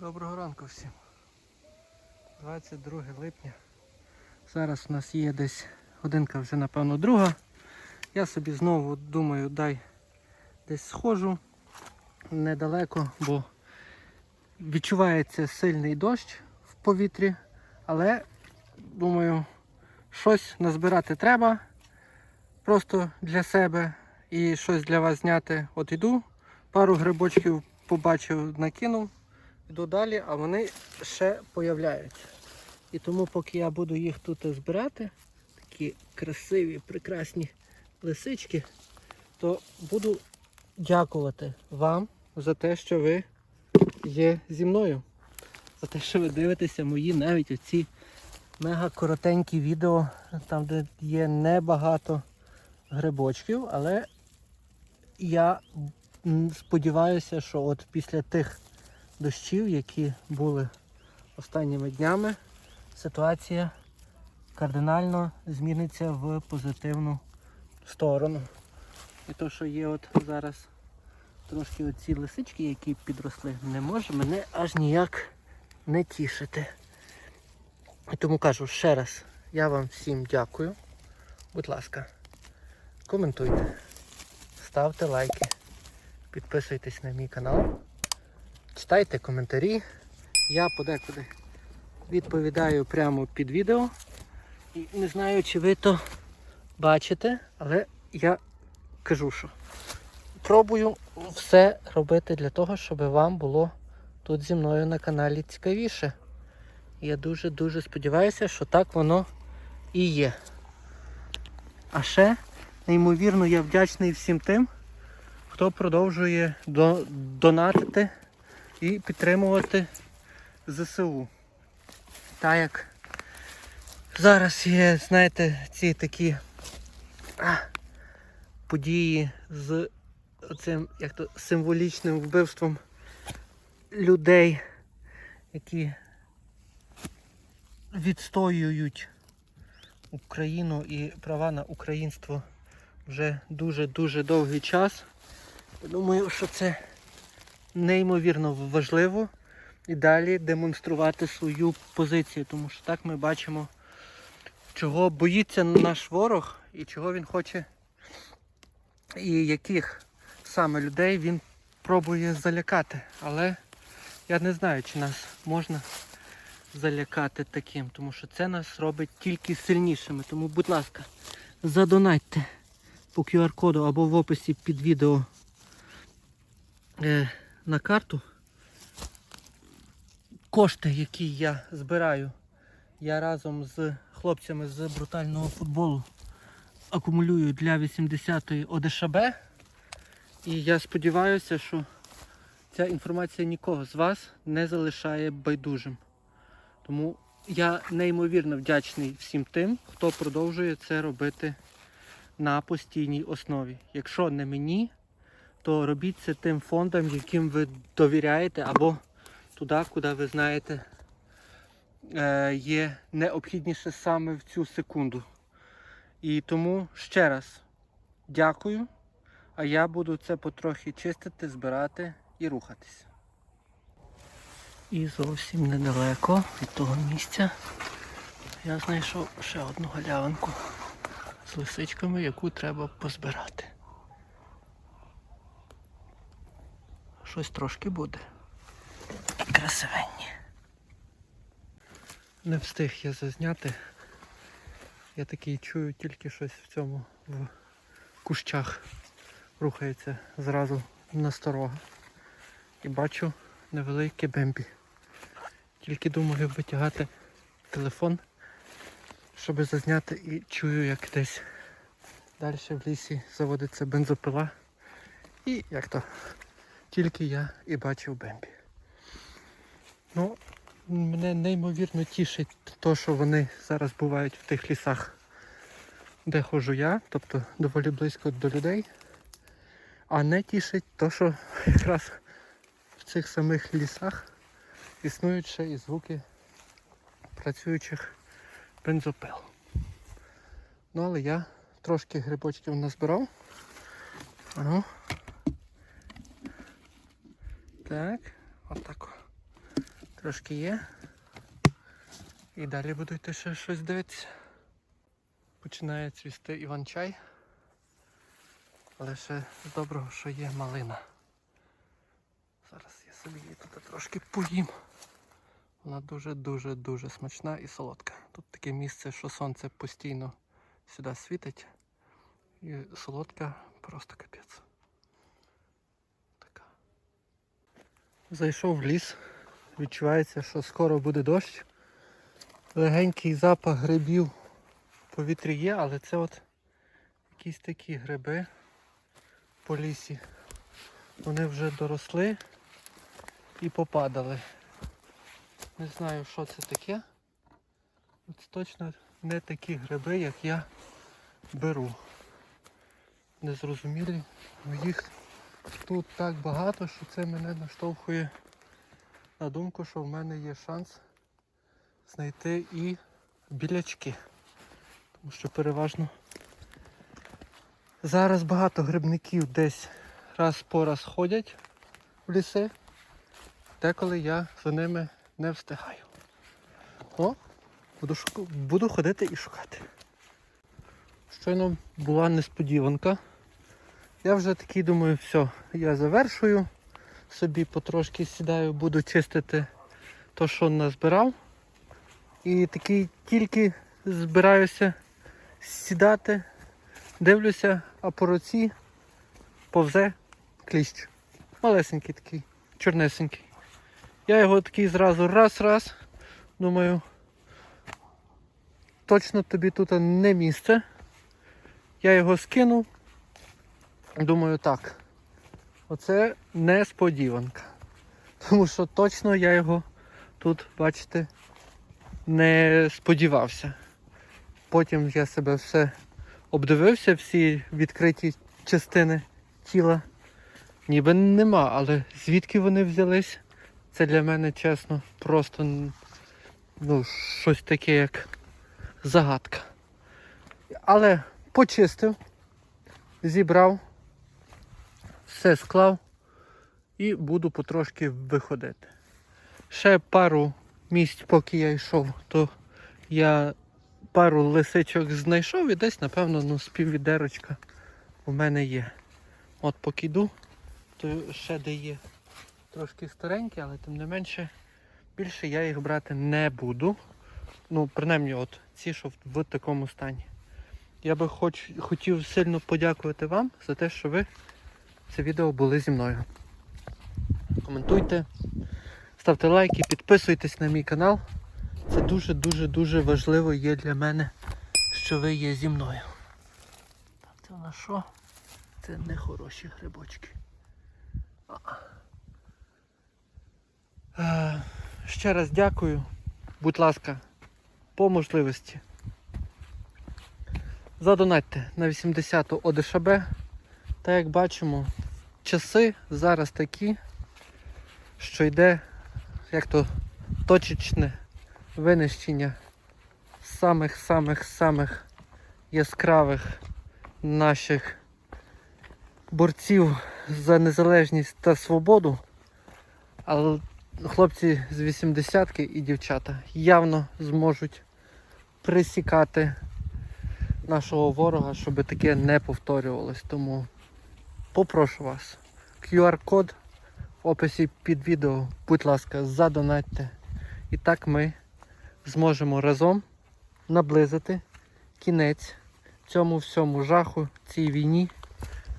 Доброго ранку всім. 22 липня. Зараз у нас є десь годинка вже напевно друга. Я собі знову думаю, дай десь схожу недалеко, бо відчувається сильний дощ в повітрі, але думаю, щось назбирати треба просто для себе і щось для вас зняти. От іду, пару грибочків побачив, накинув. Йду далі, а вони ще появляються. І тому, поки я буду їх тут збирати, такі красиві, прекрасні лисички, то буду дякувати вам за те, що ви є зі мною. За те, що ви дивитеся мої навіть оці мега коротенькі відео, там, де є небагато грибочків, але я сподіваюся, що от після тих дощів, які були останніми днями, ситуація кардинально зміниться в позитивну сторону. І то, що є от зараз трошки оці лисички, які підросли, не може мене аж ніяк не тішити. І тому кажу ще раз, я вам всім дякую. Будь ласка, коментуйте, ставте лайки, підписуйтесь на мій канал. Читайте коментарі. Я подекуди відповідаю прямо під відео. І не знаю, чи ви то бачите, але я кажу, що пробую все робити для того, щоб вам було тут зі мною на каналі цікавіше. Я дуже-дуже сподіваюся, що так воно і є. А ще, неймовірно, я вдячний всім тим, хто продовжує донатити і підтримувати ЗСУ. Так як зараз є, знаєте, ці такі події з цим символічним вбивством людей, які відстоюють Україну і права на українство вже дуже-дуже довгий час. Я думаю, що це неймовірно важливо і далі демонструвати свою позицію, тому що так ми бачимо, чого боїться наш ворог і чого він хоче, і яких саме людей він пробує залякати. Але я не знаю, чи нас можна залякати таким, тому що це нас робить тільки сильнішими. Тому, будь ласка, задонатьте по QR-коду або в описі під відео е, на карту. Кошти, які я збираю, я разом з хлопцями з брутального футболу акумулюю для 80-ї ОДШБ. І я сподіваюся, що ця інформація нікого з вас не залишає байдужим. Тому я неймовірно вдячний всім тим, хто продовжує це робити на постійній основі. Якщо не мені, то робіть це тим фондам, яким ви довіряєте, або туди, куди ви знаєте, е, є необхідніше саме в цю секунду. І тому ще раз дякую. А я буду це потрохи чистити, збирати і рухатися. І зовсім недалеко від того місця я знайшов ще одну галявинку з лисичками, яку треба позбирати. Щось трошки буде. Красивенні. Не встиг я зазняти. Я такий чую тільки щось в цьому в кущах рухається зразу насторога. І бачу невелике бембі. Тільки думаю витягати телефон, щоб зазняти і чую, як десь далі в лісі заводиться бензопила. І як то тільки я і бачив бембі. Ну, мене неймовірно тішить те, що вони зараз бувають в тих лісах, де ходжу я, тобто доволі близько до людей. А не тішить те, що якраз в цих самих лісах існують ще і звуки працюючих бензопил. Ну, але я трошки грибочків назбирав. Ану. Так, отак. Трошки є. І далі буду йти ще щось дивитися. Починає цвісти іван-чай. Але ще з доброго, що є малина. Зараз я собі її тут трошки поїм. Вона дуже-дуже дуже смачна і солодка. Тут таке місце, що сонце постійно сюди світить. І солодка просто капець. Зайшов в ліс. Відчувається, що скоро буде дощ. Легенький запах грибів в повітрі є, але це от якісь такі гриби по лісі. Вони вже доросли і попадали. Не знаю, що це таке. Це точно не такі гриби, як я беру. Незрозумілі. Їх тут так багато, що це мене наштовхує на думку, що в мене є шанс знайти і білячки. Тому що переважно зараз багато грибників десь раз по раз ходять в ліси, деколи я за ними не встигаю. О, буду, шуку... буду ходити і шукати. Щойно була несподіванка. Я вже такий думаю, все, я завершую. Собі потрошки сідаю, буду чистити то, що назбирав. І такий тільки збираюся сідати, дивлюся, а по руці повзе кліщ. Малесенький такий, чорнесенький. Я його такий зразу раз-раз. Думаю, точно тобі тут не місце. Я його скинув. Думаю, так. Оце несподіванка. Тому що точно я його тут, бачите, не сподівався. Потім я себе все обдивився, всі відкриті частини тіла. Ніби нема, але звідки вони взялись? Це для мене чесно просто ну, щось таке як загадка. Але почистив, зібрав, все склав і буду потрошки виходити. Ще пару місць, поки я йшов, то я пару лисичок знайшов і десь, напевно, ну, з у мене є. От поки йду, то ще де є трошки старенькі, але тим не менше більше я їх брати не буду. Ну, принаймні, от ці, що в, в такому стані. Я би хоч, хотів сильно подякувати вам за те, що ви це відео були зі мною. Коментуйте, ставте лайки, підписуйтесь на мій канал. Це дуже-дуже-дуже важливо є для мене, що ви є зі мною. Так, це на що? Це не хороші грибочки. Е, Ще раз дякую. Будь ласка, по можливості. Задонатьте на 80-ту ОДШБ. Та як бачимо, часи зараз такі, що йде як то точечне винищення самих-самих-самих яскравих наших борців за незалежність та свободу. Але хлопці з 80-ки і дівчата явно зможуть присікати нашого ворога, щоб таке не повторювалось. Тому попрошу вас. QR-код в описі під відео, будь ласка, задонатьте. І так ми зможемо разом наблизити кінець цьому всьому жаху, цій війні,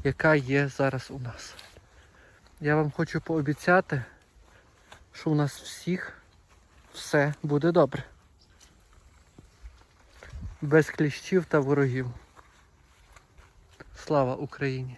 яка є зараз у нас. Я вам хочу пообіцяти, що у нас всіх все буде добре. Без кліщів та ворогів. Слава Україні!